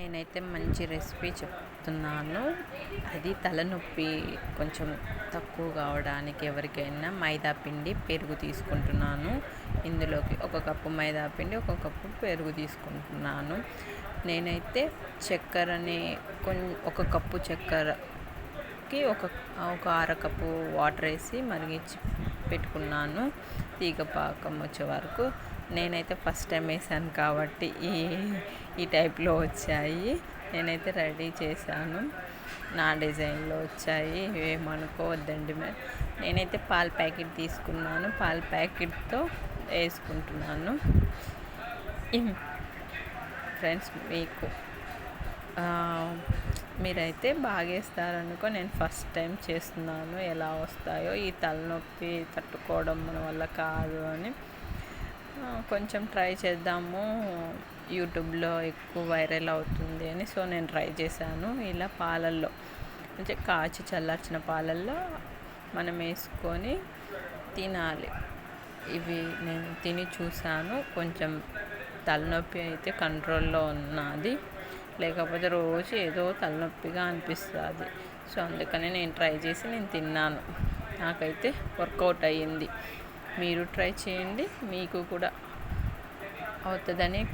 నేనైతే మంచి రెసిపీ చెప్తున్నాను. అది తలనొప్పి కొంచెం తక్కువ కావడానికి ఎవరికైనా మైదా పిండి పెరుగు తీసుకుంటున్నాను. ఇందులోకి ఒక కప్పు మైదా పిండి ఒక కప్పు పెరుగు తీసుకుంటున్నాను. నేనైతే చక్కెరని కొం ఒక కప్పు చక్కెరకి ఒక ఒక అర కప్పు వాటర్ వేసి మరిగించి పెట్టుకున్నాను. తీగ పాకం వచ్చే వరకు నేనైతే ఫస్ట్ టైం వేసాను కాబట్టి ఈ ఈ టైప్లో వచ్చాయి. నేనైతే రెడీ చేశాను. నా డిజైన్లో వచ్చాయి. ఏమనుకోవద్దండి మరి. నేనైతే పాల ప్యాకెట్ తీసుకున్నాను. పాల ప్యాకెట్తో వేసుకుంటున్నాను. ఫ్రెండ్స్ మీకు మీరైతే బాగేస్తారనుకో నేను ఫస్ట్ టైం చేస్తున్నాను. ఎలా వస్తాయో ఈ తలనొప్పి తట్టుకోవడం మన వల్ల కాదు అని. కొంచెం ట్రై చేద్దాము. యూట్యూబ్లో ఎక్కువ వైరల్ అవుతుంది అని సో నేను ట్రై చేశాను. ఇలా పాలల్లో అంటే కాచి చల్లార్చిన పాలల్లో మనం వేసుకొని తినాలి. ఇవి నేను తిని చూశాను. కొంచెం తలనొప్పి అయితే కంట్రోల్లో ఉన్నది. లేకపోతే రోజు ఏదో తలనొప్పిగా అనిపిస్తుంది. సో అందుకని నేను ట్రై చేసి నేను తిన్నాను. నాకైతే వర్కౌట్ అయ్యింది. మీరు ట్రై చేయండి. మీకు కూడా orthodontic